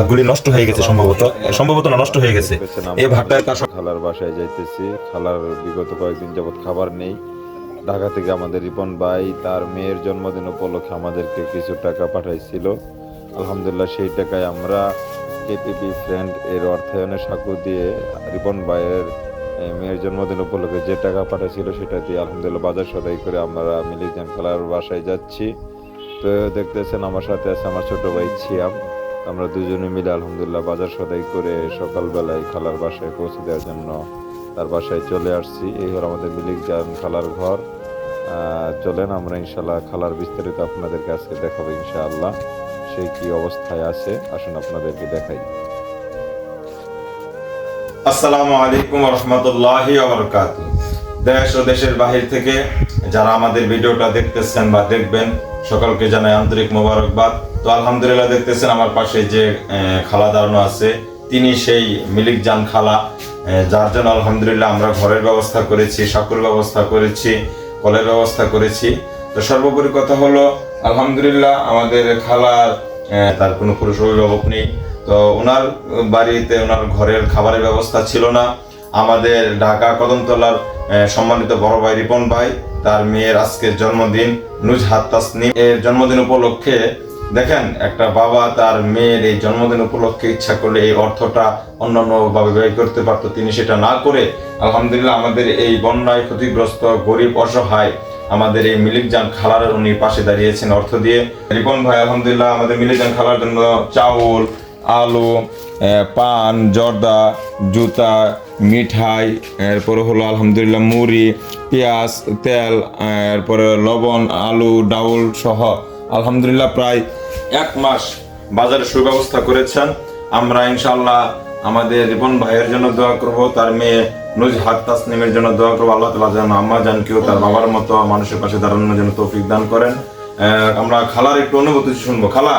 ভাতগুলি নষ্ট হয়ে গেছে সম্ভবত। সম্ভবত না, নষ্ট হয়ে গেছে। এই ভাতটায় তার খালার বাসায় যাইতেছি। খালার বিগত কয়েকদিন যাবত খাবার নেই। ঢাকা থেকে আমাদের রিপন ভাই, তার মেয়ের জন্মদিন উপলক্ষে আমাদেরকে কিছু টাকা পাঠাইছিল। আলহামদুলিল্লাহ সেই টাকায় আমরা কেপিপি ফ্রেন্ড এর অর্থায়নে সাঁকু দিয়ে রিপন ভাইয়ের মেয়ের জন্মদিন উপলক্ষে যে টাকা পাঠাইছিল সেটা দিয়ে আলহামদুলিল্লাহ বাজার সদাই করে আমরা মিলিজান খালার বাসায় যাচ্ছি। তো দেখতেছেন আমার সাথে আছে আমার ছোট ভাই ছিয়াম। আমরা দুজনে মিলে আলহামদুলিল্লাহ বাজার সদাই করে সকালবেলায় খালার বাসায় পৌঁছে দেওয়ার জন্য তার বাসায় চলে আসছি। এই হলো আমাদের মিলিক জান খালার ঘর। চলেন আমরা ইনশাল্লাহ খালার বিস্তারিত আপনাদেরকে আজকে দেখাবো ইনশাআল্লাহ। সে কি অবস্থায় আছে? আসুন আপনাদেরকে দেখাই। আসসালামু আলাইকুম রহমতুল্লাহি দেশ ও দেশের বাহির থেকে যারা আমাদের ভিডিওটা দেখতেছেন বা দেখবেন, সকলকে জানাই আন্তরিক মোবারকবাদ। তো আলহামদুলিল্লাহ দেখতেছেন আমার পাশে যে খালা দাঁড়ানো আছে। তিনি সেই মিলিক জান খালা যার জন্য আলহামদুলিল্লাহ আমরা ঘরের ব্যবস্থা করেছি, সাকুর ব্যবস্থা করেছি, কলের ব্যবস্থা করেছি। তো সর্বোপরি কথা হলো, আলহামদুলিল্লাহ আমাদের খালার তার কোনো পুরুষ অভিভাবক নেই। তো ওনার বাড়িতে, ওনার ঘরের খাবারের ব্যবস্থা ছিল না। আমাদের ঢাকা কদমতলার সম্মানিত বড় ভাই রিপন ভাই, তার মেয়ের আজকের জন্মদিন, নুজহাত তাসনিম। এর জন্মদিন উপলক্ষে, দেখেন, একটা বাবা তার মেয়ের এই জন্মদিন উপলক্ষে ইচ্ছা করলে এই অর্থটা অন্যান্য ভাবে ব্যয় করতে পারতো। তিনি সেটা না করে, আলহামদুলিল্লাহ, আমাদের এই বন্যায় ক্ষতিগ্রস্ত, গরিব, অসহায়, আমাদের এই মিলিক জান খালার উনি পাশে দাঁড়িয়েছেন অর্থ দিয়ে। রিপন ভাই, আলহামদুলিল্লাহ, আমাদের মিলিক জান খালার জন্য চাউল আলু পান, জর্দা, জুতা, মিঠাই, এরপরে হলো আলহামদুলিল্লাহ মুড়ি, পেঁয়াজ, তেল, এরপরে লবণ, আলু, ডাউল সহ আলহামদুলিল্লাহ প্রায় এক মাস বাজারে সুব্যবস্থা করেছেন। আমরা ইনশাল্লাহ আমাদের রিপন ভাইয়ের জন্য দোয়া করব, তার মেয়ে নুজহাত তাসনিমের জন্য দোয়া করব। আল্লাহ তালা যেন আম্মা জানকেও তার বাবার মতো মানুষের পাশে দাঁড়ানোর জন্য তৌফিক দান করেন। আমরা খালার একটু অনুভূতি শুনব। খালা?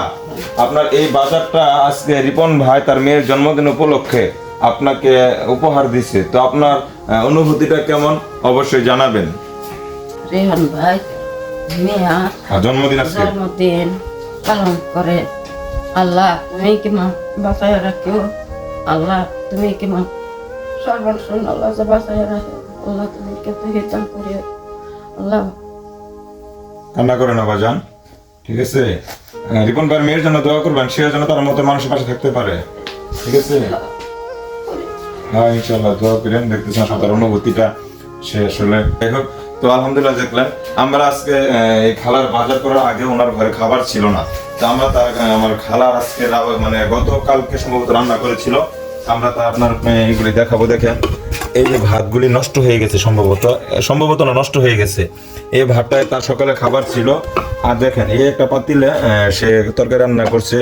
আপনার এই বাজারটা আজকে রিপন ভাই তার মেয়ের জন্মদিন উপলক্ষে আপনাকে উপহার দিছে। তো আপনার অনুভূতিটা কেমন? অবশ্যই জানাবেন। রেহান ভাই মেয়া জন্মদিন আজকে? জন্মদিন পালন করে। আল্লাহ তুমি কি মা বাঁচায় রাখিও আল্লাহ তুমি সর্বনাশন আল্লাহ যে বাঁচায় রাখো? আল্লাহ তুমি হিতাম করিও আল্লাহ। কান্না করে না বাজান ঠিক আছে? রিপন ভাইয়ের মেয়ের জন্য দোয়া করবেন সে যেন তার মতো মানুষের পাশে থাকতে পারে। ঠিক আছে? হ্যাঁ ইনশাল্লাহ দোয়া করেন, দেখতেছেন সাঁতার অনুভূতিটা সে আসলে যাই হোক, তো আলহামদুলিল্লাহ দেখলেন, আমরা আজকে এই খালার বাজার করার আগে ওনার ঘরে খাবার ছিল না। তো আমরা তার আমার খালার আজকে মানে গতকালকে সম্ভবত রান্না করেছিল। আমরা তা আপনার আহ, এইগুলি দেখাবো দেখেন। এই যে ভাতগুলি নষ্ট হয়ে গেছে সম্ভবত সম্ভবত না নষ্ট হয়ে গেছে। এই ভাতটায় তার সকালে খাবার ছিল। আর দেখেন এই একটা পাতিলে সে তরকারি রান্না করছে।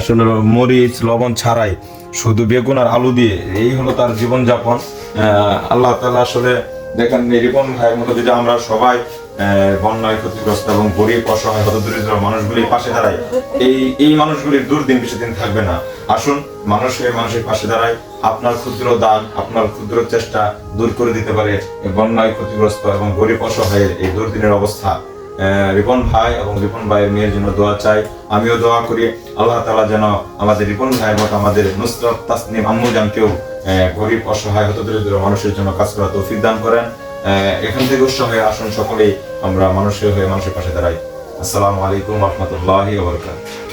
আসলে মরিচ লবণ ছাড়াই শুধু বেগুন আর আলু দিয়ে। এই হলো তার জীবনযাপন। আল্লাহ তালা আসলে দেখেন রিপন ভাইয়ের মতো যদি আমরা সবাই বন্যায় ক্ষতিগ্রস্ত এবং গরিব অসহায় হতদরিদ্র মানুষগুলির পাশে দাঁড়াই এই এই মানুষগুলির দুর্দিন বেশি দিন থাকবে না। আসুন মানুষ হয়ে মানুষের পাশে দাঁড়ায়। আপনার ক্ষুদ্র দান আপনার ক্ষুদ্র চেষ্টা দূর করে দিতে পারে বন্যায় ক্ষতিগ্রস্ত এবং গরিব অসহায়ের এই দুর্দিনের অবস্থা। রিপন ভাই এবং রিপন ভাইয়ের মেয়ের জন্য দোয়া চাই। আমিও দোয়া করি আল্লাহ তালা যেন আমাদের রিপন ভাইয়ের মতো আমাদের নুসরত তাসনিম আম্মু জানকেও আহ, গরিব অসহায় হতদরিদ্র মানুষের জন্য কাজ করা তৌফিক দান করেন। এখান থেকে উৎসবে আসুন, সকলেই আমরা মানুষের হয়ে মানুষের পাশে দাঁড়াই। আসসালামু আলাইকুম রহমতুল্লাহ ওয়া বারাকাতুহু।